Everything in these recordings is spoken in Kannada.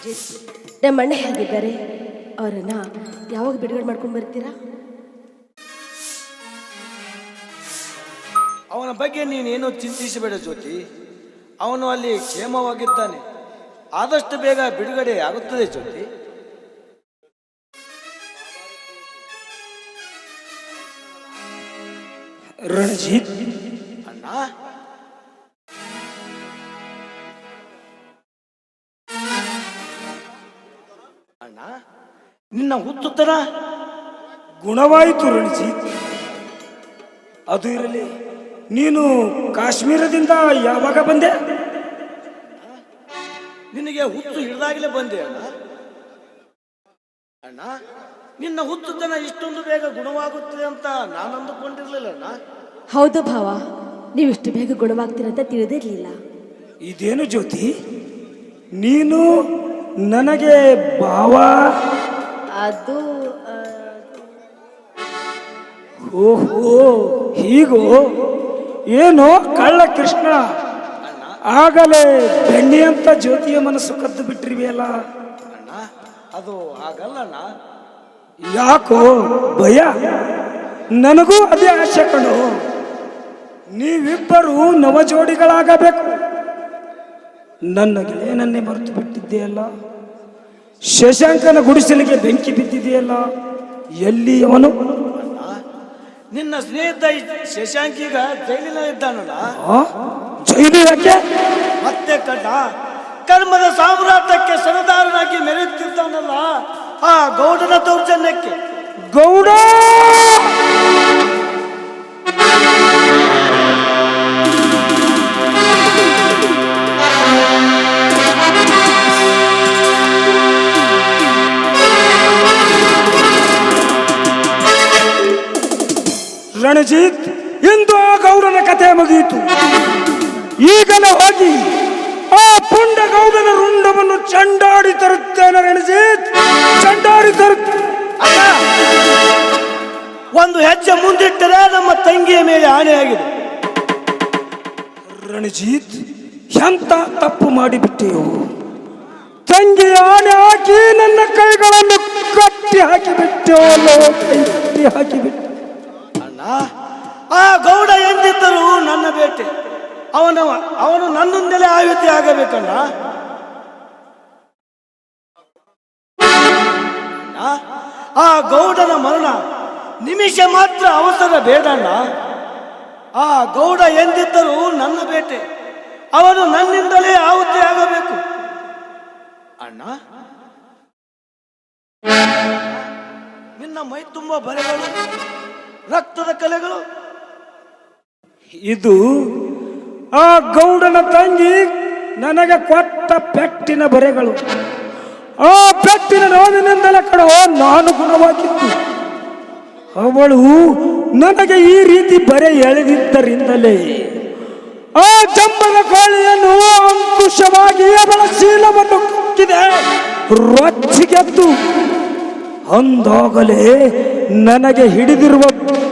ರಂಜಿತ್ ನಮ್ಮ ಅಣ್ಣ ಹೇಗಿದ್ದಾರೆ? ಅವರನ್ನ ಯಾವಾಗ ಬಿಡುಗಡೆ ಮಾಡ್ಕೊಂಡು ಬರ್ತೀರಾ? ಅವನ ಬಗ್ಗೆ ನೀನೇನು ಚಿಂತಿಸಬೇಡ ಜ್ಯೋತಿ. ಅವನು ಅಲ್ಲಿ ಕ್ಷೇಮವಾಗಿದ್ದಾನೆ. ಆದಷ್ಟು ಬೇಗ ಬಿಡುಗಡೆ ಆಗುತ್ತದೆ ಜ್ಯೋತಿ. ರಣಜಿತ್. ಅಣ್ಣ? ನಿನ್ನ ಹುತ್ತುತನ ಗುಣವಾಯಿತು ರಣಜಿತ್ ಅದು ಇರಲಿ ನೀನು ಕಾಶ್ಮೀರದಿಂದ ಯಾವಾಗ ಬಂದೆ? ನಿನಗೆ ಹುತ್ತು ಹಿಡಿದಾಗಲೇ ಬಂದೆ ಅಣ್ಣ. ಅಣ್ಣ ನಿನ್ನ ಹುತ್ತುತನ ಇಷ್ಟೊಂದು ಬೇಗ ಗುಣವಾಗುತ್ತೆ ಅಂತ ನಾನು ಅಂದುಕೊಂಡಿರ್ಲಿಲ್ಲ ಅಣ್ಣ. ಹೌದು ಭಾವ ನೀವು ಇಷ್ಟು ಬೇಗ ಗುಣವಾಗ್ತೀರಂತ ತಿಳಿದಿರಲಿಲ್ಲ. ಇದೇನು ಜ್ಯೋತಿ? ನೀನು ನನಗೆ ಭಾವ? ಅದು ಓಹೋ ಹೀಗೋ? ಏನು ಕಳ್ಳ ಕೃಷ್ಣ. ಆಗಲೇ ಬೆಣ್ಣೆ ಅಂತ ಜ್ಯೋತಿಯ ಮನಸ್ಸು ಕದ್ದು ಬಿಟ್ಟಿರುವೆಯಲ್ಲ. ಅಣ್ಣ ಅದು ಹಾಗಲ್ಲ ಅಣ್ಣ ಯಾಕೋ ಭಯ? ನನಗೂ ಅದೇ ಆಸೆ ಕಣೋ. ನೀವಿಬ್ಬರು ನವಜೋಡಿಗಳಾಗಬೇಕು. ನನ್ನ ಗೆಳೆಯನನ್ನೇ ಮರೆತು ಬಿಟ್ಟಿದೆಯಲ್ಲ ಶಶಾಂಕನ ಗುಡಿಸಲಿಗೆ ಬೆಂಕಿ ಬಿದ್ದಿದೆಯಲ್ಲ ಎಲ್ಲಿ ಅವನು? ನಿನ್ನ ಸ್ನೇಹಿತ ಈ ಶಶಾಂಕ್ ಈಗ ಜೈಲಿನ ಇದ್ದಾನಲ್ಲ? ಆ? ಜೈಲು ಯಾಕೆ? ಮತ್ತೆ ಕಡ್ಡ ಕರ್ಮದ ಸಾಮ್ರಾಟಕ್ಕೆ ಸರದಾರನಾಗಿ ಮೆರೆಯುತ್ತಿದ್ದಾನಲ್ಲ ಆ ಗೌಡನ ದೌರ್ಜನ್ಯಕ್ಕೆ? ಗೌಡ! ಹೋಗಿ ಆ ಪುಂಡ ಗೌಡನ ರುಂಡವನ್ನು ಚಂಡಾಡಿ ತರುತ್ತೇನೆ ರಣಜಿತ್. ಚಂಡಾಡಿ ತರುತ್ತೆ. ಒಂದು ಹೆಜ್ಜೆ ಮುಂದಿಟ್ಟರೆ ನಮ್ಮ ತಂಗಿಯ ಮೇಲೆ ಆಣೆಯಾಗಿದೆ ರಣಜಿತ್, ಎಂತ ತಪ್ಪು ಮಾಡಿಬಿಟ್ಟೆಯೋ? ತಂಗಿ ಆನೆ ಹಾಕಿ ನನ್ನ ಕೈಗಳನ್ನು ಕಟ್ಟಿ ಹಾಕಿಬಿಟ್ಟೆ ಕಟ್ಟಿ ಹಾಕಿಬಿಟ್ಟೆ. ಅವನ ಅವನು ನನ್ನೊಂದಲೇ ಆಯುತಿ ಆಗಬೇಕಣ್ಣ. ಆ ಗೌಡನ ಮರಣ ನಿಮಿಷ ಮಾತ್ರ ಅವಸರ ಬೇಡಣ್ಣ. ಆ ಗೌಡ ಎಂದಿದ್ದರೂ ನನ್ನ ಬೇಟೆ. ಅವನು ನನ್ನಿಂದಲೇ ಆಹುತಿ ಆಗಬೇಕು. ಅಣ್ಣ? ನಿನ್ನ ಮೈ ತುಂಬ ಬರೆಗಳು, ರಕ್ತದ ಕಲೆಗಳು. ಇದು ಆ ಗೌಡನ ತಂಗಿ ನನಗೆ ಕೊಟ್ಟ ಪೆಟ್ಟಿನ ಬರೆಗಳು. ಆ ಪೆಟ್ಟಿನ ನೋವಿನಿಂದಲೇ ಕಡ ನಾನು ಗುಣವಾಗಿತ್ತು ಅವಳು ನನಗೆ ಈ ರೀತಿ ಬರೆ ಎಳೆದಿದ್ದರಿಂದಲೇ ಆ ಜಂಬದ ಕೋಳಿಯನ್ನು ಅಂಕುಶವಾಗಿ ಅವಳ ಶೀಲವನ್ನು ಕುಕ್ಕಿದೆ. ರೊಚ್ಚಿಗೆದ್ದು ಅಂದಾಗಲೇ ನನಗೆ ಹಿಡಿದಿರುವ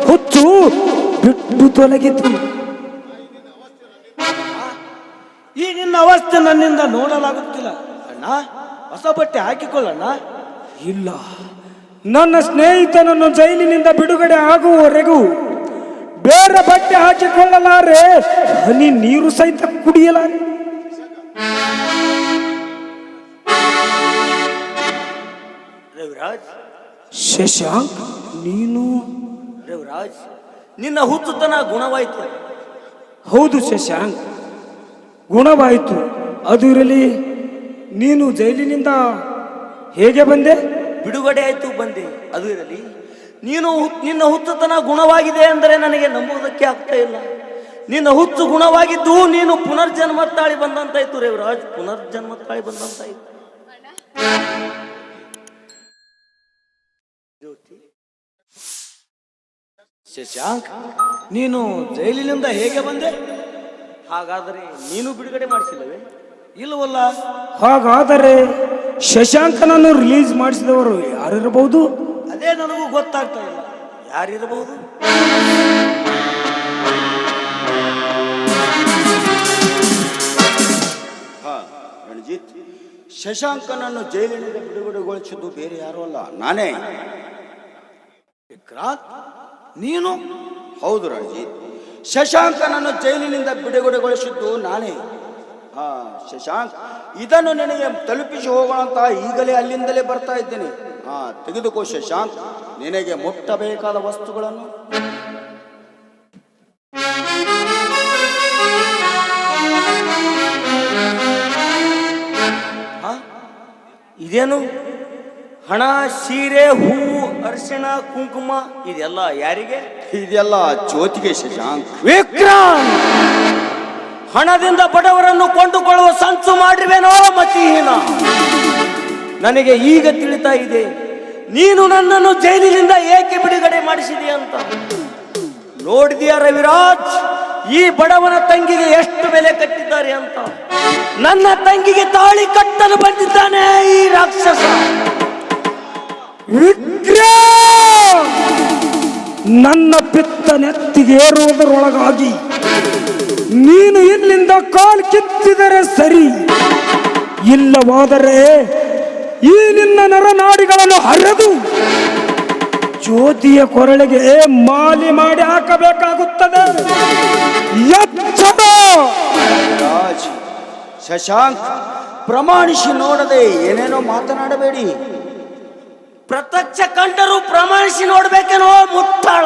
ಹುಚ್ಚು ಬಿಟ್ಟು ತೊಲಗಿತು. ಅವಸ್ಥೆ ನನ್ನಿಂದ ನೋಡಲಾಗುತ್ತಿಲ್ಲ. ಅಣ್ಣ ಹೊಸ ಬಟ್ಟೆ ಹಾಕಿಕೊಳ್ಳಣ್ಣ ಇಲ್ಲ. ನನ್ನ ಸ್ನೇಹಿತನನ್ನು ಜೈಲಿನಿಂದ ಬಿಡುಗಡೆ ಆಗುವವರೆಗೂ ಬೇರೆ ಬಟ್ಟೆ ಹಾಕಿಕೊಳ್ಳಲಾರೆ. ಹನಿ ನೀರು ಸಹಿತ ಕುಡಿಯಲಾರೆ. ರವಿರಾಜ್. ಶಶಾಂಕ್ ನೀನು? ರವಿರಾಜ್ ನಿನ್ನ ಹುಚ್ಚುತನ ಗುಣವಾಯ್ತು. ಹೌದು ಶಶಾಂಕ್. ಗುಣವಾಯಿತು. ಅದು ಇರಲಿ, ನೀನು ಜೈಲಿನಿಂದ ಹೇಗೆ ಬಂದೆ? ಬಿಡುಗಡೆ ಆಯಿತು, ಬಂದೆ. ಅದು ಇರಲಿ, ನೀನು ನಿನ್ನ ಹುಚ್ಚುತನ ಗುಣವಾಗಿದೆ ಅಂದರೆ ನನಗೆ ನಂಬುವುದಕ್ಕೆ ಆಗ್ತಾ ಇಲ್ಲ. ನಿನ್ನ ಹುಚ್ಚು ಗುಣವಾಗಿದ್ದು ನೀನು ಪುನರ್ಜನ್ಮ ತಾಳಿ ಬಂದಂತಾಯ್ತು ರೇವರಾಜ್ ಪುನರ್ಜನ್ಮ ತಾಳಿ ಬಂದಂತಾಯ್ತು ಶಶಾಂಕ್, ನೀನು ಜೈಲಿನಿಂದ ಹೇಗೆ ಬಂದೆ? ಹಾಗಾದರೆ ನೀನು ಬಿಡುಗಡೆ ಮಾಡಿಸಿಲ್ಲವೇ? ಇಲ್ಲವಲ್ಲ. ಹಾಗಾದರೆ ಶಶಾಂಕನನ್ನು ರಿಲೀಸ್ ಮಾಡಿಸಿದವರು ಯಾರಿರಬಹುದು? ಅದೇ ನನಗೂ ಗೊತ್ತಾಗ್ತಾ ಇಲ್ಲ. ಯಾರಿರಬಹುದು? ಹಾ ರಣಜಿತ್. ಶಶಾಂಕನನ್ನು ಜೈಲಿನಿಂದ ಬಿಡುಗಡೆಗೊಳಿಸಿದ್ದು ಬೇರೆ ಯಾರೂ ಅಲ್ಲ. ನಾನೇ. ವಿಕ್ರಾಂತ್ ನೀನು? ಹೌದು ರಣಜಿತ್. ಶಶಾಂಕನನ್ನು ಜೈಲಿನಿಂದ ಬಿಡುಗಡೆಗೊಳಿಸಿದ್ದು ನಾನೇ. ಆ ಶಶಾಂಕ್, ಇದನ್ನು ನಿನಗೆ ತಲುಪಿಸಿ ಹೋಗೋಣ ಅಂತ ಈಗಲೇ ಅಲ್ಲಿಂದಲೇ ಬರ್ತಾ ಇದ್ದೇನೆ. ಹಾ, ತೆಗೆದುಕೋ ಶಶಾಂಕ್, ನಿನಗೆ ಮುಟ್ಟಬೇಕಾದ ವಸ್ತುಗಳನ್ನು. ಇದೇನು? ಹಣ, ಸೀರೆ, ಹೂವು ಅರಿಶಿಣ ಕುಂಕುಮ ಇದೆಲ್ಲ ಯಾರಿಗೆ? ಇದೆಲ್ಲ ಜ್ಯೋತಿಗೆ ಶಶಾಂಕ್. ವಿಕ್ರಾಂತ್! ಹಣದಿಂದ ಬಡವರನ್ನು ಕೊಂಡುಕೊಳ್ಳುವ ಸಂಚು ಮಾಡಿರುವೆನೋ ಮತಿಹೀನ ನನಗೆ ಈಗ ತಿಳಿತಾ ಇದೆ ನೀನು ನನ್ನನ್ನು ಜೈಲಿನಿಂದ ಏಕೆ ಬಿಡುಗಡೆ ಮಾಡಿಸಿದೆ ಅಂತ. ನೋಡಿದೆಯಾ ರವಿರಾಜ್? ಈ ಬಡವನ ತಂಗಿಗೆ ಎಷ್ಟು ಬೆಲೆ ಕಟ್ಟಿದ್ದಾರೆ ಅಂತ. ನನ್ನ ತಂಗಿಗೆ ತಾಳಿ ಕಟ್ಟಲು ಬಂದಿದ್ದಾನೆ ಈ ರಾಕ್ಷಸ. ನನ್ನ ಪಿತ್ತ ನೆತ್ತಿಗೇರುವುದರೊಳಗಾಗಿ ನೀನು ಇಲ್ಲಿಂದ ಕಾಲ್ ಕಿತ್ತಿದರೆ ಸರಿ. ಇಲ್ಲವಾದರೆ ಈ ನಿನ್ನ ನರನಾಡಿಗಳನ್ನು ಹರಿದು ಜ್ಯೋತಿಯ ಕೊರಳಿಗೆ ಮಾಲಿ ಮಾಡಿ ಹಾಕಬೇಕಾಗುತ್ತದೆ. ಶಶಾಂಕ್, ಪ್ರಮಾಣಿಸಿ ನೋಡದೆ ಏನೇನೋ ಮಾತನಾಡಬೇಡಿ. ಪ್ರತ್ಯಕ್ಷ ಕಂಡರು ಪ್ರಮಾಣಿಸಿ ನೋಡ್ಬೇಕೇನೋ ಮುಟ್ಟಾಳ.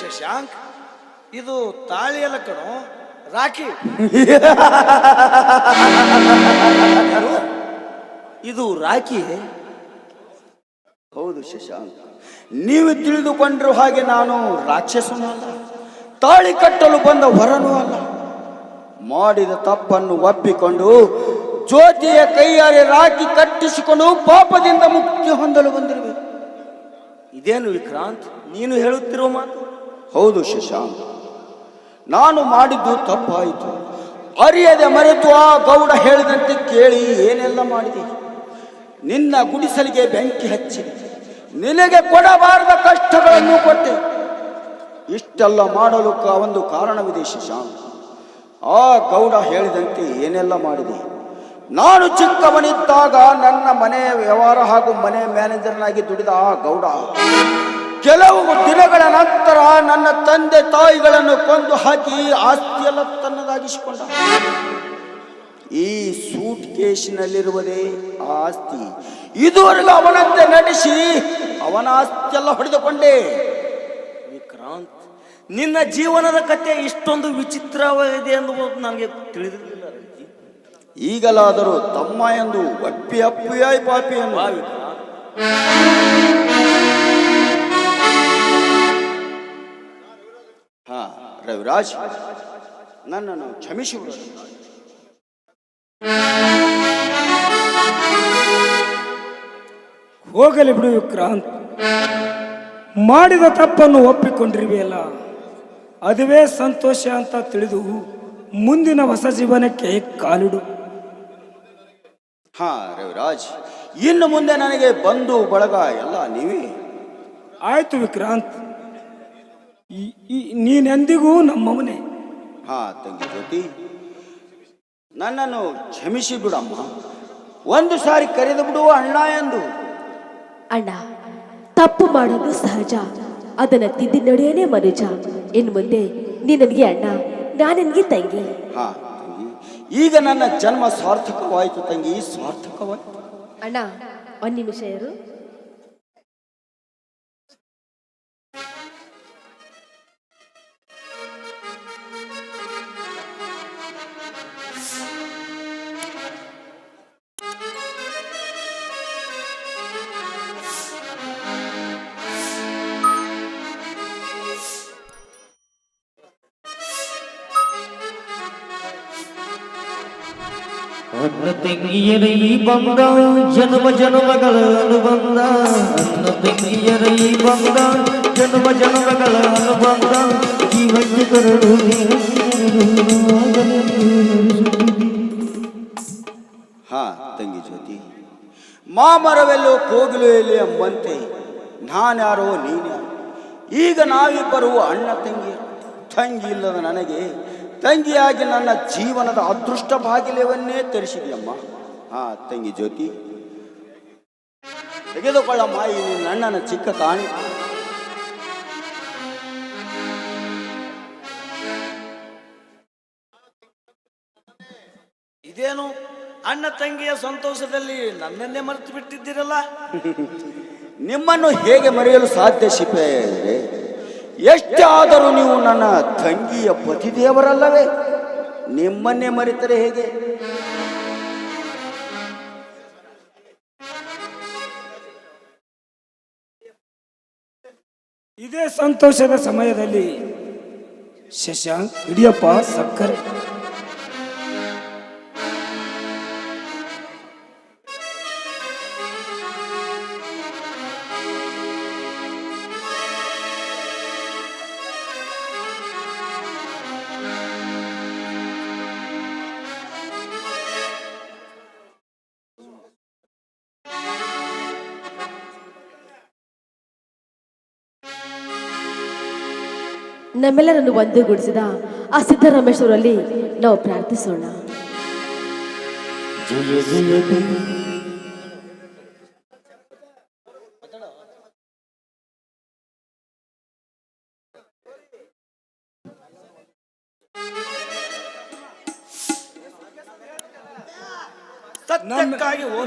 ಶಶಾಂಕ್ ಇದು ತಾಳಿ ಎಲ್ಲ ಕಣೋ ರಾಖಿ. ಇದು ರಾಖಿ. ಹೌದು ಶಶಾಂಕ್. ನೀವು ತಿಳಿದುಕೊಂಡಿರುವ ಹಾಗೆ ನಾನು ರಾಕ್ಷಸನೂ ಅಲ್ಲ ತಾಳಿ ಕಟ್ಟಲು ಬಂದ ವರನೂ ಅಲ್ಲ. ಮಾಡಿದ ತಪ್ಪನ್ನು ಒಪ್ಪಿಕೊಂಡು ಜ್ಯೋತಿಯ ಕೈಯಾರೆ ರಾಗಿ ಕಟ್ಟಿಸಿಕೊಂಡು ಪಾಪದಿಂದ ಮುಕ್ತಿ ಹೊಂದಲು ಬಂದಿರಬೇಕು ಇದೇನು ವಿಕ್ರಾಂತ್? ನೀನು ಹೇಳುತ್ತಿರುವ ಮಾತು? ಹೌದು ಶಶಾಂಕ್. ನಾನು ಮಾಡಿದ್ದು ತಪ್ಪಾಯಿತು. ಅರಿಯದೆ ಮರೆತು ಆ ಗೌಡ ಹೇಳಿದಂತೆ ಕೇಳಿ ಏನೆಲ್ಲ ಮಾಡಿದೆ? ನಿನ್ನ ಗುಡಿಸಲಿಗೆ ಬೆಂಕಿ ಹಚ್ಚಿ, ನಿನಗೆ ಕೊಡಬಾರದ ಕಷ್ಟಗಳನ್ನು ಕೊಟ್ಟೆ. ಇಷ್ಟೆಲ್ಲ ಮಾಡಲು ಒಂದು ಕಾರಣವಿದೆ ಶಶಾಂಕ್. ಆ ಗೌಡ ಹೇಳಿದಂತೆ ಏನೆಲ್ಲ ಮಾಡಿದೆ? ನಾನು ಚಿಕ್ಕವನಿದ್ದಾಗ ನನ್ನ ಮನೆ ವ್ಯವಹಾರ ಹಾಗೂ ಮನೆ ಮ್ಯಾನೇಜರ್ನಾಗಿ ದುಡಿದ ಆ ಗೌಡ ಕೆಲವು ದಿನಗಳ ನಂತರ ನನ್ನ ತಂದೆ ತಾಯಿಗಳನ್ನು ಕೊಂದು ಹಾಕಿ ಆಸ್ತಿಯೆಲ್ಲ ತನ್ನದಾಗಿಸಿಕೊಂಡ ಈ ಸೂಟ್ ಕೇಸಿನಲ್ಲಿರುವುದೇ ಆಸ್ತಿ. ಇದುವರೆಗೂ ಅವನಂತೆ ನಡೆಸಿ ಅವನ ಆಸ್ತಿಯೆಲ್ಲ ಹೊಡೆದುಕೊಂಡೆ. ವಿಕ್ರಾಂತ್ ನಿನ್ನ ಜೀವನದ ಕತೆ ಇಷ್ಟೊಂದು ವಿಚಿತ್ರವಾಗಿದೆ ಎಂಬುದು ನನಗೆ ತಿಳಿದಿರಲಿಲ್ಲ ಈಗಲಾದರೂ ತಮ್ಮ ಎಂದು ಒಪ್ಪಿ ಅಪ್ಪಿಯಾಯ್ ಪಾಪಿ ಎಂದು ಹಾ ರವಿರಾಜ್ ನನ್ನನ್ನು ಕ್ಷಮಿಸಿ ಹೋಗಲಿ ಬಿಡು ವಿಕ್ರಾಂತ್. ಮಾಡಿದ ತಪ್ಪನ್ನು ಒಪ್ಪಿಕೊಂಡಿರುವೆಯಲ್ಲ. ಅದುವೇ ಸಂತೋಷ ಅಂತ ತಿಳಿದು ಮುಂದಿನ ಹೊಸ ಜೀವನಕ್ಕೆ ಕಾಲಿಡು. ಹಾ ರವಿರಾಜ್ ಇನ್ನು ಮುಂದೆ ನನಗೆ ಬಂದು ಬಳಗ ಎಲ್ಲ ನೀವೇ? ಆಯ್ತು ವಿಕ್ರಾಂತ್. ನೀನೆಂದಿಗೂ ನಮ್ಮವನೇ. ಹಾ ತಂಗಿ ಜ್ಯೋತಿ. ನನ್ನನ್ನು ಕ್ಷಮಿಸಿ ಬಿಡಮ್ಮ. ಒಂದು ಸಾರಿ ಕರೆದು ಬಿಡು ಅಣ್ಣ ಎಂದು. ಅಣ್ಣ ತಪ್ಪು ಮಾಡೋದು ಸಹಜ. ಅದನ್ನ ತಿದ್ದಿ ನಡೆಯನೇ ಮನುಜ. ಇನ್ ಮುಂದೆ ನೀ ನನಗೆ ಅಣ್ಣ ನಾನು ನಿನಗೆ ತಂಗಿ. ಹಾ ತಂಗಿ. ಈಗ ನನ್ನ ಜನ್ಮ ಸಾರ್ಥಕವಾಯಿತು ತಂಗಿ ಸಾರ್ಥಕವಾಯಿತು. ಅಣ್ಣ ಒಂದ್ ನಿಮಿಷ ಇರು. ಅನ್ನ ತೆಂಗಿಯರ ಈ ಬಂದ, ಜನ್ಮ ಜನ್ಮಗಳ ಅನುಬಂಧ ಅನ್ನ ತೆಂಗಿಯರ ಈ ಬಂದ, ಜನ್ಮ ಜನ್ಮಗಳ ಅನುಬಂಧ ಜೀವಕ್ಕೆ ಕರಡು ಹಾ, ತಂಗಿ ಜ್ಯೋತಿ. ಮಾಮರವೆಲ್ಲೋ ಕೋಗಿಲು ಎಲ್ಲಿ ಎಂಬಂತೆ ನಾನ್ಯಾರೋ ನೀನ್ಯಾರೋ ಈಗ ನಾವಿಬ್ಬರು ಅಣ್ಣ ತಂಗಿ ತಂಗಿ ಇಲ್ಲದ ನನಗೆ ತಂಗಿಯಾಗಿ ನನ್ನ ಜೀವನದ ಅದೃಷ್ಟ ಬಾಗಿಲವನ್ನೇ ತೆರೆಸಿದೆಯಮ್ಮ. ಆ ತಂಗಿ ಜ್ಯೋತಿ. ತೆಗೆದುಕೊಳ್ಳಮ್ಮ ಈ ನಿನ್ನ ಅಣ್ಣನ ಚಿಕ್ಕ ಕಾಣಿ ಇದೇನು? ಅಣ್ಣ ತಂಗಿಯ ಸಂತೋಷದಲ್ಲಿ ನನ್ನನ್ನೇ ಮರೆತು ಬಿಟ್ಟಿದ್ದೀರಲ್ಲ? ನಿಮ್ಮನ್ನು ಹೇಗೆ ಮರೆಯಲು ಸಾಧ್ಯ ಶಿಪೆ? ಎಷ್ಟೇ ಆದರೂ ನೀವು ನನ್ನ ತಂಗಿಯ ಪತಿದೇವರಲ್ಲವೇ? ನಿಮ್ಮನ್ನೇ ಮರೆತರೆ ಹೇಗೆ? ಇದೇ ಸಂತೋಷದ ಸಮಯದಲ್ಲಿ ಶಶಾಂಕ್, ಇಡಿಯಪ್ಪ, ಸಕ್ಕರೆ ನಮ್ಮೆಲ್ಲರನ್ನು ಒಂದುಗೂಡಿಸಿದ ಆ ಸಿದ್ದರಾಮೇಶ್ವರಲ್ಲಿ ನಾವು ಪ್ರಾರ್ಥಿಸೋಣ.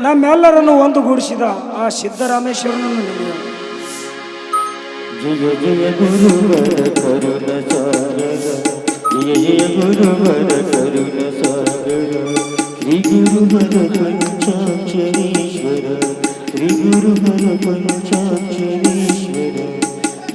ನಮ್ಮೆಲ್ಲರನ್ನು ಒಂದುಗೂಡಿಸಿದ ಆ ಸಿದ್ದರಾಮೇಶ್ವರನನ್ನು జయ జయ గురువర కరుణ సారద జయ జయ గురువర కరుణ సారద శ్రీ గురువర పంచాక్షరీశ్వర శ్రీ గురువర పంచాక్షరీశ్వర